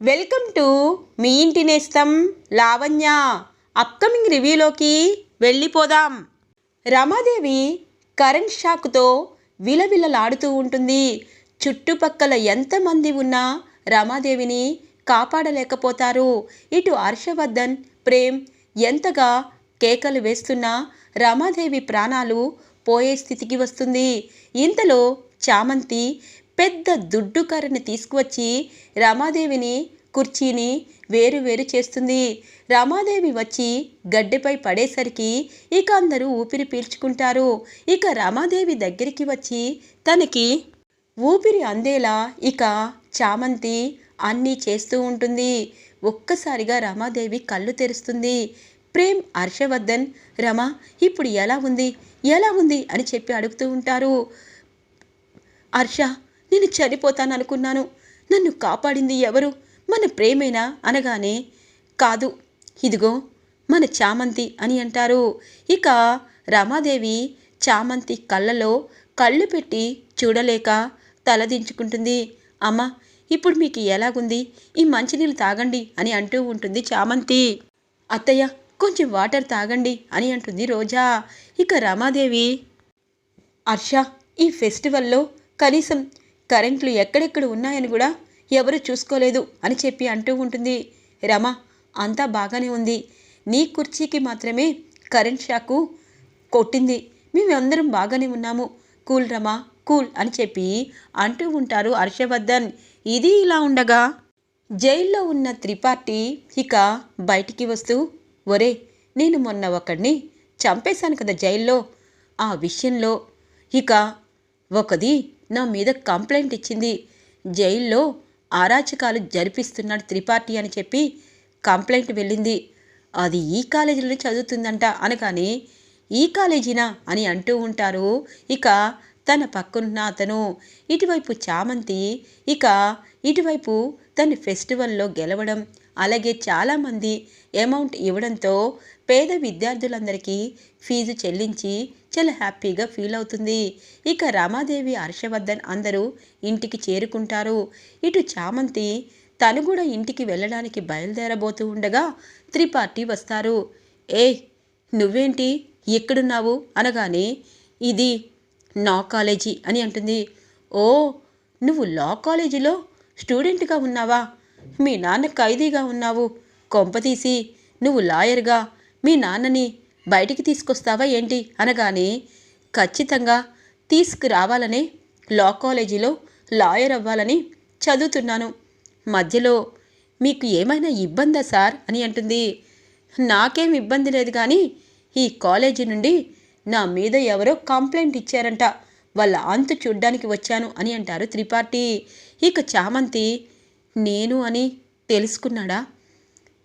Welcome to me ఇంటి నేస్తం Lavanya. Upcoming రివ్యూలోకి వెళ్ళిపోదాం. రమాదేవి కరెంట్ షాక్తో విలవిలలాడుతూ ఉంటుంది. చుట్టుపక్కల ఎంతమంది ఉన్నా రమాదేవిని కాపాడలేకపోతారు. ఇటు హర్షవర్ధన్ ప్రేమ్ ఎంతగా కేకలు వేస్తున్నా రమాదేవి ప్రాణాలు పోయే స్థితికి వస్తుంది. ఇంతలో చామంతి పెద్ద దుడ్డు కర్రని తీసుకువచ్చి రమాదేవిని కుర్చీని వేరు వేరు చేస్తుంది. రమాదేవి వచ్చి గడ్డెపై పడేసరికి ఇక అందరూ ఊపిరి పీల్చుకుంటారు. ఇక రమాదేవి దగ్గరికి వచ్చి తనకి ఊపిరి అందేలా ఇక చామంతి అన్నీ చేస్తూ ఉంటుంది. ఒక్కసారిగా రమాదేవి కళ్ళు తెరుస్తుంది. ప్రేమ్ హర్షవర్ధన్ రమ ఇప్పుడు ఎలా ఉంది? ఎలా ఉంది? అని చెప్పి అడుగుతూ ఉంటారు. హర్ష నేను చనిపోతాననుకున్నాను. నన్ను కాపాడింది ఎవరు? మన ప్రేమేనా? అనగానే కాదు. ఇదిగో మన చామంతి అని అంటారు. ఇక రమాదేవి చామంతి కళ్ళలో కళ్ళు పెట్టి చూడలేక తలదించుకుంటుంది అమ్మ ఇప్పుడు మీకు ఎలాగుంది? ఈ మంచినీళ్ళు తాగండి అని అంటూ ఉంటుంది చామంతి. అత్తయ్య కొంచెం వాటర్ తాగండి అని అంటుంది రోజా. ఇక రమాదేవి హర్ష ఈ ఫెస్టివల్లో కనీసం కరెంట్లు ఎక్కడెక్కడ ఉన్నాయని కూడా ఎవరు చూసుకోలేదు అని చెప్పి అంటూ ఉంటుంది. రమ అంతా బాగానే ఉంది. నీ కుర్చీకి మాత్రమే కరెంట్ షాకు కొట్టింది. మేమందరం బాగానే ఉన్నాము. కూల్ రమా కూల్ అని చెప్పి అంటూ ఉంటారు హర్షవర్ధన్. ఇది ఇలా ఉండగా జైల్లో ఉన్న త్రిపాఠి ఇక బయటికి వస్తూ ఒరే నేను మొన్న ఒకడిని చంపేశాను కదా జైల్లో. ఆ విషయంలో ఇక ఒకది నా మీద కంప్లైంట్ ఇచ్చింది. జైల్లో అరాచకాలు జరిపిస్తున్నాడు త్రిపాఠి అని చెప్పి కంప్లైంట్ వెళ్ళింది. అది ఈ కాలేజీలో చదువుతుందంట అనగానే ఈ కాలేజీనా? అని అంటూ ఉంటారు. ఇక తన పక్కనున్న అతను ఇటువైపు చామంతి ఇక ఇటువైపు తన ఫెస్టివల్లో గెలవడం అలాగే చాలామంది అమౌంట్ ఇవ్వడంతో పేద విద్యార్థులందరికీ ఫీజు చెల్లించి చాలా హ్యాపీగా ఫీల్ అవుతుంది. ఇక రామాదేవి హర్షవర్ధన్ అందరూ ఇంటికి చేరుకుంటారు. ఇటు చామంతి తను కూడా ఇంటికి వెళ్ళడానికి బయలుదేరబోతూ ఉండగా త్రిపాఠి వస్తారు. ఏ నువ్వేంటి ఎక్కడున్నావు? అనగానే ఇది నా కాలేజీ అని అంటుంది. ఓ నువ్వు లా కాలేజీలో స్టూడెంట్గా ఉన్నావా? మీ నాన్న ఖైదీగా ఉన్నావు. కొంపతీసి నువ్వు లాయర్గా మీ నాన్నని బయటికి తీసుకొస్తావా ఏంటి? అనగానే ఖచ్చితంగా తీసుకురావాలనే లా కాలేజీలో లాయర్ అవ్వాలని చదువుతున్నాను. మధ్యలో మీకు ఏమైనా ఇబ్బందా సార్? అని అంటుంది. నాకేం ఇబ్బంది లేదు కానీ ఈ కాలేజీ నుండి నా మీద ఎవరో కంప్లైంట్ ఇచ్చారంట. వాళ్ళ అంతు చూడ్డానికి వచ్చాను అని అంటారు త్రిపాఠి. ఇక చామంతి నేను అని తెలుసుకున్నాడా?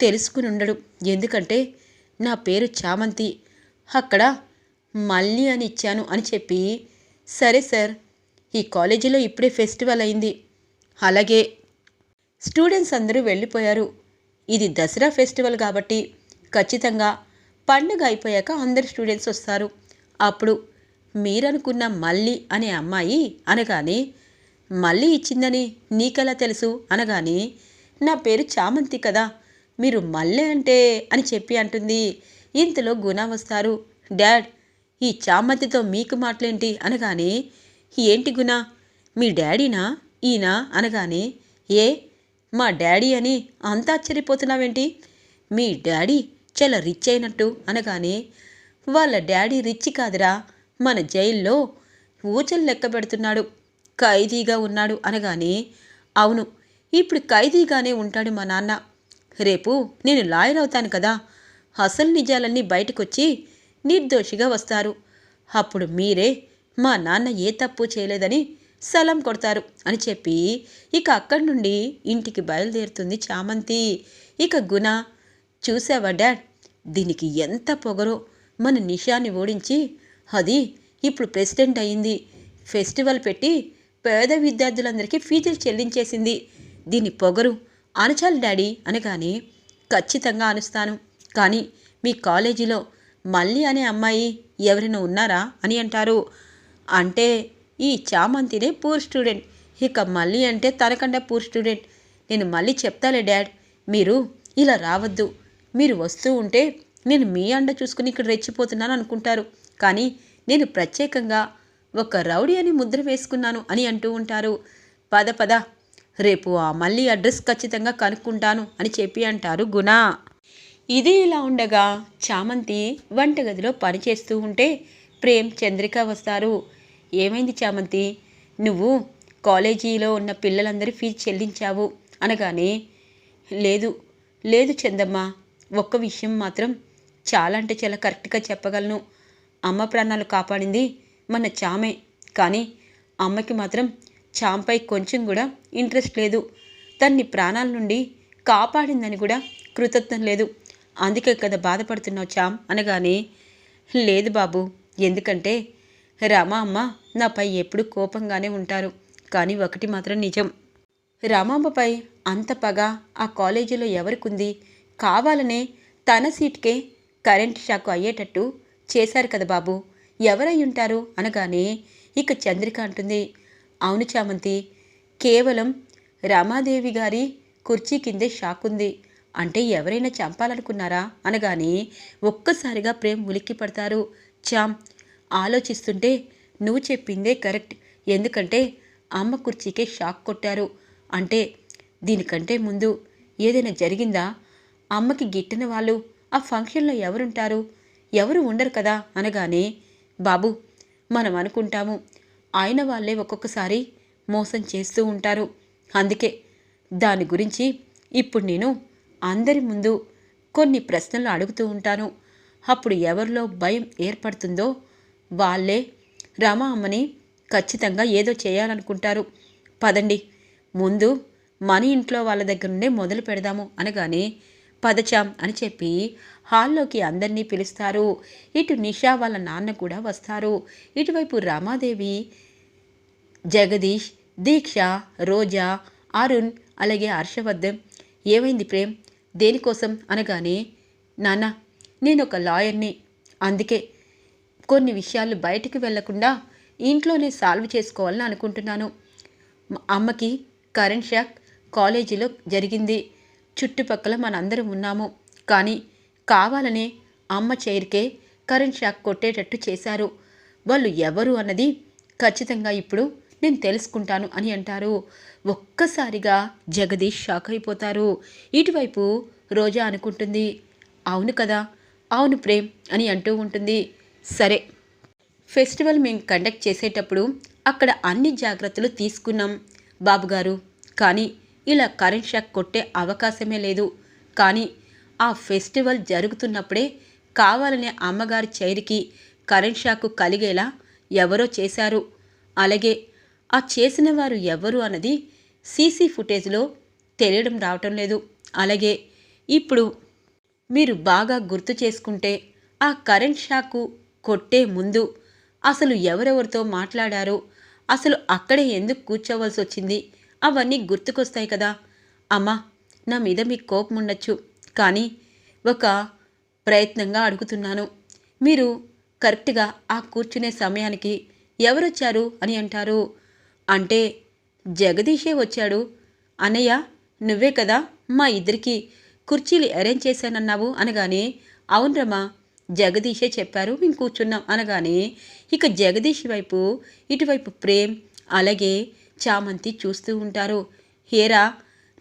తెలుసుకుని ఉండడు. ఎందుకంటే నా పేరు చామంతి. అక్కడ మళ్ళీ అని ఇచ్చాను అని చెప్పి సరే సార్ ఈ కాలేజీలో ఇప్పుడే ఫెస్టివల్ అయింది. అలాగే స్టూడెంట్స్ అందరూ వెళ్ళిపోయారు. ఇది దసరా ఫెస్టివల్ కాబట్టి ఖచ్చితంగా పండుగ అయిపోయాక అందరు స్టూడెంట్స్ వస్తారు. అప్పుడు మీరనుకున్న మళ్ళీ అనే అమ్మాయి అనగానే మళ్ళీ ఇచ్చిందని నీకెలా తెలుసు? అనగానే నా పేరు చామంతి కదా మీరు మళ్ళీ అంటే అని చెప్పి అంటుంది. ఇంతలో గుణ వస్తారు. డాడ్ ఈ చామంతితో మీకు మాటలేంటి? అనగానే ఏంటి గుణ? మీ డాడీనా? ఈయన? అనగానే ఏ? మా డాడీ అని అంత ఆశ్చర్యపోతున్నావేంటి? మీ డాడీ చాలా రిచ్ అయినట్టు అనగానే వాళ్ళ డాడీ రిచ్ కాదురా. మన జైల్లో ఊచలు లెక్క పెడుతున్నాడు. ఖైదీగా ఉన్నాడు అనగానే అవును ఇప్పుడు ఖైదీగానే ఉంటాడు మా నాన్న. రేపు నేను లాయర్ అవుతాను కదా. అసలు నిజాలన్నీ బయటకొచ్చి నిర్దోషిగా వస్తారు. అప్పుడు మీరే మా నాన్న ఏ తప్పు చేయలేదని సలం కొడతారు అని చెప్పి ఇక అక్కడి నుండి ఇంటికి బయలుదేరుతుంది చామంతి. ఇక గుణ చూసావా డాడ్? దీనికి ఎంత పొగరో మన నిషాని ఓడించి అది ఇప్పుడు ప్రెసిడెంట్ అయింది. ఫెస్టివల్ పెట్టి పేద విద్యార్థులందరికీ ఫీజులు చెల్లించేసింది. దీని పొగరు అనచాలి డాడీ అనగానే ఖచ్చితంగా అనుస్తాను కానీ మీ కాలేజీలో మళ్ళీ అనే అమ్మాయి ఎవరైనా ఉన్నారా అని అంటారు. అంటే ఈ చామంతినే పూర్ స్టూడెంట్. ఇక మళ్ళీ అంటే తనకంటే పూర్ స్టూడెంట్. నేను మళ్ళీ చెప్తాలే డాడ్. మీరు ఇలా రావద్దు. మీరు వస్తూ ఉంటే నేను మీ అండ చూసుకుని ఇక్కడ రెచ్చిపోతున్నాను అనుకుంటారు. కానీ నేను ప్రత్యేకంగా ఒక రౌడీ అని ముద్ర వేసుకున్నాను అని అంటూ ఉంటారు. పద పద. రేపు ఆ మళ్ళీ అడ్రస్ ఖచ్చితంగా కనుక్కుంటాను అని చెప్పి అంటారు గుణ. ఇది ఇలా ఉండగా చామంతి వంటగదిలో పనిచేస్తూ ఉంటే ప్రేమ్ చంద్రిక వస్తారు. ఏమైంది చామంతి? నువ్వు కాలేజీలో ఉన్న పిల్లలందరి ఫీజు చెల్లించావు అనగానే లేదు లేదు చందమ్మ ఒక్క విషయం మాత్రం చాలా అంటే చాలా కరెక్ట్గా చెప్పగలను. అమ్మ ప్రాణాలు కాపాడింది మన చామే. కానీ అమ్మకి మాత్రం చాంపై కొంచెం కూడా ఇంట్రెస్ట్ లేదు. తన్ని ప్రాణాల నుండి కాపాడిందని కూడా కృతజ్ఞత లేదు. అందుకే కదా బాధపడుతున్నావు చామ్ అనగానే లేదు బాబు ఎందుకంటే రామ అమ్మ నాపై ఎప్పుడు కోపంగానే ఉంటారు. కానీ ఒకటి మాత్రం నిజం. రామాంబపై అంత పగ ఆ కాలేజీలో ఎవరికుంది? కావాలనే తన సీట్కే కరెంట్ షాక్ అయ్యేటట్టు చేశారు కదా బాబు. ఎవరై ఉంటారు అనగానే ఇక చంద్రిక అంటుంది అవును చామంతి. కేవలం రమాదేవి గారి కుర్చీ కిందే షాక్ ఉంది అంటే ఎవరైనా చంపాలనుకున్నారా? అనగానే ఒక్కసారిగా ప్రేమ్ ఉలిక్కి పడతారు. చామ్ ఆలోచిస్తుంటే నువ్వు చెప్పిందే కరెక్ట్. ఎందుకంటే అమ్మ కుర్చీకే షాక్ కొట్టారు. అంటే దీనికంటే ముందు ఏదైనా జరిగిందా? అమ్మకి గిట్టిన వాళ్ళు ఆ ఫంక్షన్లో ఎవరుంటారు? ఎవరు ఉండరు కదా? అనగానే బాబు మనం అనుకుంటాము. ఆయన వాళ్ళే ఒక్కొక్కసారి మోసం చేస్తూ ఉంటారు. అందుకే దాని గురించి ఇప్పుడు నేను అందరి ముందు కొన్ని ప్రశ్నలు అడుగుతూ ఉంటాను. అప్పుడు ఎవరిలో భయం ఏర్పడుతుందో వాళ్ళే రమ అమ్మని ఖచ్చితంగా ఏదో చేయాలనుకుంటారు. పదండి ముందు మన ఇంట్లో వాళ్ళ దగ్గర నుండే మొదలు పెడదాము అనగానే పదచాం అని చెప్పి హాల్లోకి అందరినీ పిలుస్తారు. ఇటు నిషా వాళ్ళ నాన్న కూడా వస్తారు. ఇటువైపు రమాదేవి జగదీష్ దీక్ష రోజా అరుణ్ అలాగే హర్షవర్ధన్. ఏమైంది ప్రేమ్? దేనికోసం అనగానే నాన్న నేను ఒక లాయర్ని. అందుకే కొన్ని విషయాలు బయటికి వెళ్ళకుండా ఇంట్లోనే సాల్వ్ చేసుకోవాలని అనుకుంటున్నాను. అమ్మకి కరెంట్ షాక్ కాలేజీలో జరిగింది. చుట్టుపక్కల మనందరం ఉన్నాము. కానీ కావాలనే అమ్మ చైర్కే కరెంట్ షాక్ కొట్టేటట్టు చేశారు. వాళ్ళు ఎవరు అన్నది ఖచ్చితంగా ఇప్పుడు నేను తెలుసుకుంటాను అని అంటారు. ఒక్కసారిగా జగదీష్ షాక్ అయిపోతారు. ఇటువైపు రోజా అనుకుంటుంది అవును కదా అవును ప్రేమ్ అని అంటూ ఉంటుంది. సరే ఫెస్టివల్ మేము కండక్ట్ చేసేటప్పుడు అక్కడ అన్ని జాగ్రత్తలు తీసుకున్నాం బాబుగారు. కానీ ఇలా కరెంట్ షాక్ కొట్టే అవకాశమే లేదు. కానీ ఆ ఫెస్టివల్ జరుగుతున్నప్పుడే కావాలనే అమ్మగారి చైరికి కరెంట్ షాక్ కలిగేలా ఎవరో చేశారు. అలాగే ఆ చేసిన వారు ఎవరు అన్నది సీసీ ఫుటేజ్లో తెలియడం రావటం లేదు. అలాగే ఇప్పుడు మీరు బాగా గుర్తు చేసుకుంటే ఆ కరెంట్ షాకు కొట్టే ముందు అసలు ఎవరెవరితో మాట్లాడారు? అసలు అక్కడే ఎందుకు కూర్చోవలసి వచ్చింది? అవన్నీ గుర్తుకొస్తాయి కదా. అమ్మా నా మీద మీకు కోపం ఉండొచ్చు. కానీ ఒక ప్రయత్నంగా అడుగుతున్నాను. మీరు కరెక్ట్గా ఆ కూర్చునే సమయానికి ఎవరొచ్చారు అని అంటారు. అంటే జగదీషే వచ్చాడు. అన్నయ్య నువ్వే కదా మా ఇద్దరికి కుర్చీలు అరేంజ్ చేశానన్నావు అనగానే అవునరమ్మా జగదీషే చెప్పారు మేము కూర్చున్నాం అనగానే ఇక జగదీష్ వైపు ఇటువైపు ప్రేమ్ అలాగే చామంతి చూస్తూ ఉంటారు. హేరా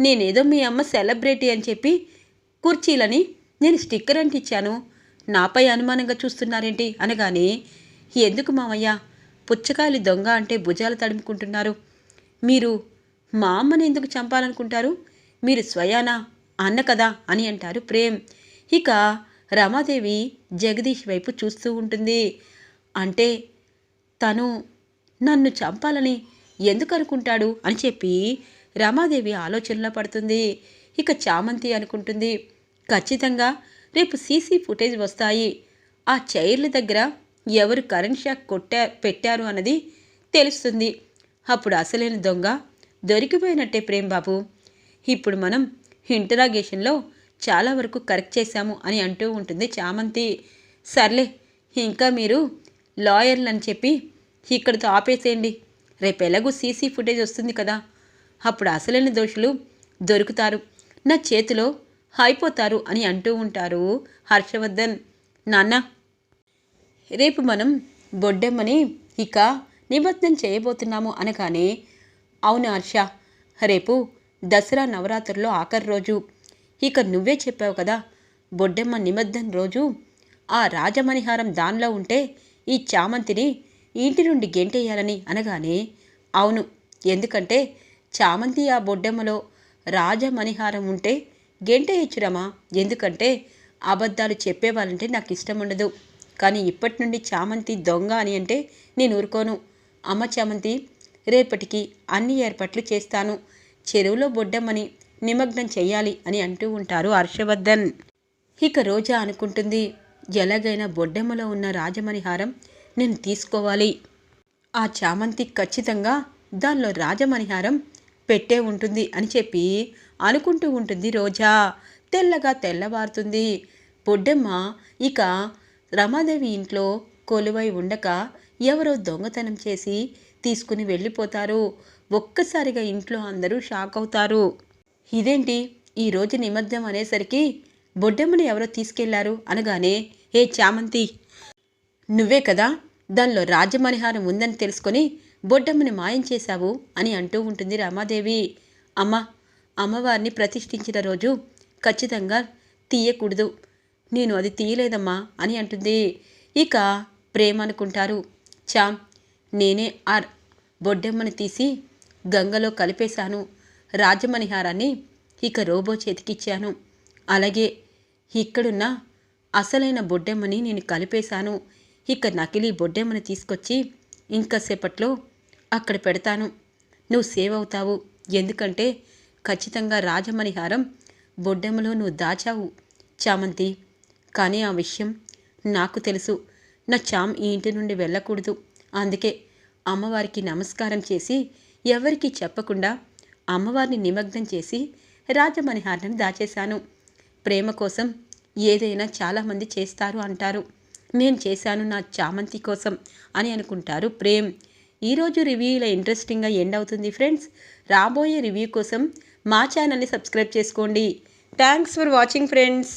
నేనేదో మీ అమ్మ సెలబ్రిటీ అని చెప్పి కుర్చీలని నేను స్టిక్కర్ అంటిచ్చాను. నాపై అనుమానంగా చూస్తున్నారేంటి? అనగానే ఎందుకు మామయ్య పుచ్చకాయలు దొంగ అంటే భుజాలు తడుముకుంటున్నారు. మీరు మా అమ్మని ఎందుకు చంపాలనుకుంటారు? మీరు స్వయానా? అన్న కదా? అని అంటారు ప్రేమ్. ఇక రమాదేవి జగదీష్ వైపు చూస్తూ ఉంటుంది. అంటే తను నన్ను చంపాలని ఎందుకు అనుకుంటాడు అని చెప్పి రమాదేవి ఆలోచనలో పడుతుంది. ఇక చామంతి అనుకుంటుంది ఖచ్చితంగా రేపు సీసీ ఫుటేజ్ వస్తాయి. ఆ చైర్ల దగ్గర ఎవరు కరెంట్ షాక్ కొట్టా పెట్టారు అన్నది తెలుస్తుంది. అప్పుడు అసలైన దొంగ దొరికిపోయినట్టే ప్రేమ్ బాబు. ఇప్పుడు మనం ఇంటరాగేషన్లో చాలా వరకు కరెక్ట్ చేశాము అని అంటూ ఉంటుంది చామంతి. సర్లే ఇంకా మీరు లాయర్లు అని చెప్పి ఇక్కడితో ఆపేసేయండి. రేపు ఎలాగూ సీసీ ఫుటేజ్ వస్తుంది కదా? అప్పుడు అసలైన దోషులు దొరుకుతారు. నా చేతిలో అయిపోతారు అని అంటూ ఉంటారు హర్షవర్ధన్. నాన్న రేపు మనం బొడ్డెమ్మని ఇక నిమజ్జనం చేయబోతున్నాము అనగానే అవును హర్ష రేపు దసరా నవరాత్రుల్లో ఆఖరి రోజు. ఇక నువ్వే చెప్పావు కదా బొడ్డెమ్మ నిమజ్జనం రోజు ఆ రాజమణిహారం దానిలో ఉంటే ఈ చామంతిని ఇంటి నుండి గెంటేయాలని అనగానే అవును ఎందుకంటే చామంతి ఆ బొడ్డెమ్మలో రాజమణిహారం ఉంటే గెంటేయచ్చురమా ఎందుకంటే అబద్ధాలు చెప్పేవాళ్ళంటే నాకు ఇష్టం ఉండదు కానీ ఇప్పటి నుండి చామంతి దొంగ అని అంటే నేను ఊరుకోను అమ్మ చామంతి రేపటికి అన్ని ఏర్పాట్లు చేస్తాను. చెరువులో బొడ్డమ్మని నిమగ్నం చేయాలి అని అంటూ ఉంటారు హర్షవర్ధన్. ఇక రోజా అనుకుంటుంది ఎలాగైనా బొడ్డెమ్మలో ఉన్న రాజమణిహారం నేను తీసుకోవాలి. ఆ చామంతి ఖచ్చితంగా దానిలో రాజమణిహారం పెట్టే ఉంటుంది అని చెప్పి అనుకుంటూ ఉంటుంది రోజా. తెల్లగా తెల్లవారుతుంది. పొడ్డమ్మ ఇక రమాదేవి ఇంట్లో కొలువై ఉండక ఎవరో దొంగతనం చేసి తీసుకుని వెళ్ళిపోతారు. ఒక్కసారిగా ఇంట్లో అందరూ షాక్ అవుతారు. ఇదేంటి? ఈరోజు నిమజ్జనం అనేసరికి బొడ్డమ్మని ఎవరో తీసుకెళ్ళారు అనగానే హే చామంతి నువ్వే కదా దానిలో రాజమణిహారం ఉందని తెలుసుకొని బొడ్డమ్మని మాయం చేశావు అని అంటూ ఉంటుంది రామాదేవి. అమ్మ అమ్మవారిని ప్రతిష్ఠించిన రోజు ఖచ్చితంగా తీయకూడదు. నేను అది తీయలేదమ్మా అని అంటుంది. ఇక ప్రేమ అనుకుంటారు. చామ్ నేనే ఆ బొడ్డెమ్మని తీసి గంగలో కలిపేశాను. రాజమణిహారాన్ని ఇక రోబో చేతికిచ్చాను. అలాగే ఇక్కడున్న అసలైన బొడ్డెమ్మని నేను కలిపేశాను. ఇక నకిలీ బొడ్డెమ్మని తీసుకొచ్చి ఇంకాసేపట్లో అక్కడ పెడతాను. నువ్వు సేవ్ అవుతావు. ఎందుకంటే ఖచ్చితంగా రాజమణిహారం బొడ్డెమ్మలో నువ్వు దాచావు చామంతి. కానీ ఆ విషయం నాకు తెలుసు. నా చామ్ ఈ ఇంటి నుండి వెళ్ళకూడదు. అందుకే అమ్మవారికి నమస్కారం చేసి ఎవరికీ చెప్పకుండా అమ్మవారిని నిమగ్నం చేసి రాజమణిహారాన్ని దాచేశాను. ప్రేమ కోసం ఏదైనా చాలామంది చేస్తారు అంటారు. నేను చేశాను నా చామంతి కోసం అని అనుకుంటారు. ప్రేమ్ ఈరోజు రివ్యూ ఇలా ఇంట్రెస్టింగ్గా ఎండ్ అవుతుంది ఫ్రెండ్స్ రాబోయే రివ్యూ కోసం మా ఛానల్ని సబ్స్క్రైబ్ చేసుకోండి. Thanks for watching friends